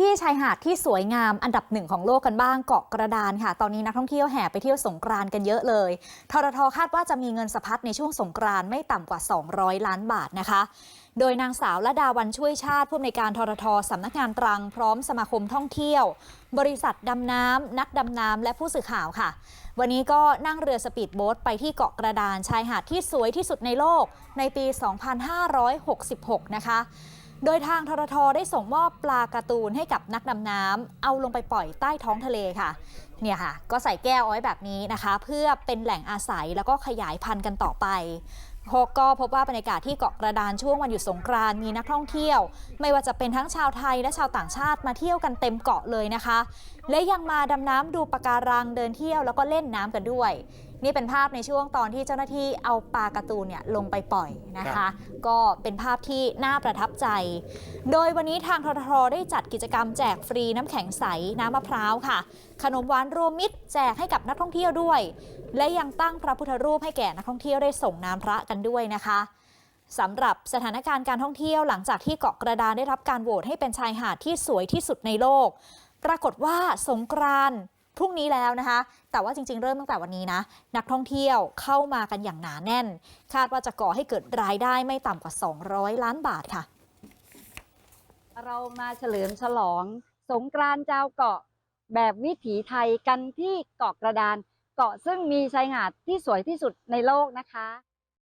ที่ชายหาดที่สวยงามอันดับหนึ่งของโลกกันบ้างเกาะกระดานค่ะ ตอนนี้นักท่องเที่ยวแห่ไปเที่ยวสงกรานกันเยอะเลยทรทคาดว่าจะมีเงินสะพัดในช่วงสงกรานไม่ต่ำกว่า 200 ล้านบาทนะคะ โดยนางสาวละดาวันช่วยชาติผู้อำนวยการทรทสำนักงานตรังพร้อมสมาคมท่องเที่ยว บริษัทดำน้ำนักดำน้ำและผู้สื่อข่าวค่ะ วันนี้ก็นั่งเรือสปีดโบ๊ทไปที่เกาะกระดานชายหาดที่สวยที่สุดในโลกในปี 2566 นะคะ โดยทางทรทได้ส่งมอบปลาการ์ตูนให้กับนักดำน้ำเอาลงไปปล่อยใต้ท้องทะเลค่ะ เนี่ยค่ะก็ใส่แก้วเอาไว้แบบนี้นะคะ เพื่อเป็นแหล่งอาศัยแล้วก็ขยายพันธุ์กันต่อไปก็พบว่าบรรยากาศที่เกาะกระดานช่วงวันหยุดสงกรานมีนักท่องเที่ยว ไม่ว่าจะเป็นทั้งชาวไทยและชาวต่างชาติมาเที่ยวกันเต็มเกาะเลยนะคะ และยังมาดำน้ำดูปะการังเดินเที่ยวแล้วก็เล่นน้ำกันด้วย นี่เป็นภาพในช่วงตอนที่เจ้าหน้าที่เอาปลาการ์ตูนเนี่ยลงไปปล่อยนะคะ ก็เป็นภาพที่น่าประทับใจ โดยวันนี้ทางทททได้จัดกิจกรรมแจกฟรีน้ำแข็งใสน้ำมะพร้าวค่ะ ขนมหวานรวมมิตรแจกให้กับนักท่องเที่ยวด้วย และยังตั้งพระพุทธรูปให้แก่นักท่องเที่ยวได้ส่งน้ำพระกันด้วยนะคะสำหรับสถานการณ์การท่องเที่ยวหลังจากที่เกาะกระดานได้รับการโหวตให้เป็นชายหาดที่สวยที่สุดในโลก ปรากฏว่าสงกรานพรุ่งนี้แล้วนะคะ แต่ว่าจริงๆ เริ่มตั้งแต่วันนี้นะ นักท่องเที่ยวเข้ามากันอย่างหนาแน่น คาดว่าจะก่อให้เกิดรายได้ไม่ต่ำกว่า 200 ล้านบาทค่ะ เรามาเฉลิมฉลอง สงกรานต์เจ้าเกาะ แบบวิถีไทยกันที่เกาะกระดาน เกาะซึ่งมีชายหาดที่สวยที่สุดในโลกนะคะ